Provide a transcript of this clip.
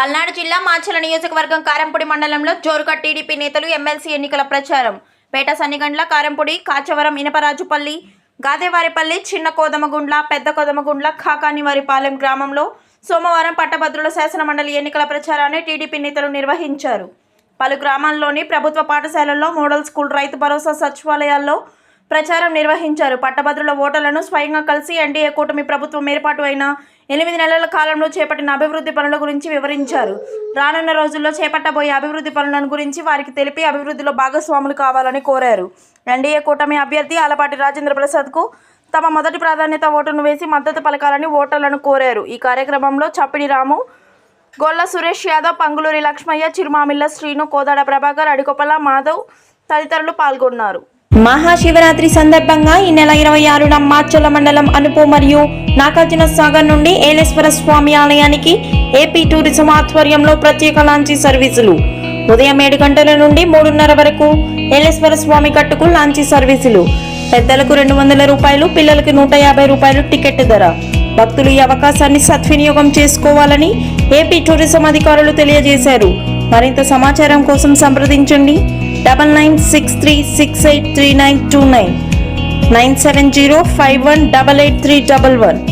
పల్నాడు జిల్లా మాచల నియోజకవర్గం కారంపొడి మండలంలో జోరుగా టీడీపీ నేతలు ఎమ్మెల్సీ ఎన్నికల ప్రచారం. పేట సన్నిగండ్ల కారంపూడి కాచవరం ఇనపరాజుపల్లి గాదేవారిపల్లి చిన్న కోదమగుండ్ల పెద్ద కోదమగుండ్ల కాకానివారిపాలెం గ్రామంలో సోమవారం పట్టభద్రుల శాసన మండలి ఎన్నికల ప్రచారాన్ని టీడీపీ నేతలు నిర్వహించారు. పలు గ్రామాల్లోని ప్రభుత్వ పాఠశాలల్లో మోడల్ స్కూల్ రైతు భరోసా సచివాలయాల్లో ప్రచారం నిర్వహించారు. పట్టభద్రుల ఓటర్లను స్వయంగా కలిసి ఎన్డీఏ కూటమి ప్రభుత్వం ఏర్పాటు అయిన ఎనిమిది నెలల కాలంలో చేపట్టిన అభివృద్ధి పనుల గురించి వివరించారు. రానున్న రోజుల్లో చేపట్టబోయే అభివృద్ధి పనులను గురించి వారికి తెలిపి అభివృద్ధిలో భాగస్వాములు కావాలని కోరారు. ఎన్డీఏ కూటమి అభ్యర్థి ఆలపాటి రాజేంద్ర ప్రసాద్కు తమ మొదటి ప్రాధాన్యత ఓటును వేసి మద్దతు పలకాలని ఓటర్లను కోరారు. ఈ కార్యక్రమంలో చప్పిడి రాము గొల్ల సురేష్ యాదవ్ పంగులూరి లక్ష్మయ్య చిరుమామిల్ల శ్రీను కోదాడ ప్రభాకర్ అడికొప్పల మాధవ్ తదితరులు పాల్గొన్నారు. మహాశివరాత్రి సందర్భంగా ఈ నెల ఇరవై ఆరున మార్చల మండలం అనుపు మరియు నాగార్జున సాగర్ నుండి ఏలేశ్వర స్వామి ఆలయానికి ఏపీ టూరిజం ఆధ్వర్యంలో ప్రత్యేక లాంచీ సర్వీసులు. ఉదయం ఏడు గంటల నుండి మూడున్నర వరకు ఏలేశ్వర స్వామి కట్టుకు లాంచీ సర్వీసులు. పెద్దలకు రెండు వందల రూపాయలు పిల్లలకు నూట యాభై రూపాయలు టికెట్ ధర. భక్తులు ఈ అవకాశాన్ని సద్వినియోగం చేసుకోవాలని ఏపీ టూరిజం అధికారులు తెలియజేశారు. మరింత సమాచారం కోసం సంప్రదించండి. double nine six three six eight three nine two nine. Nine seven zero five one double eight three double one.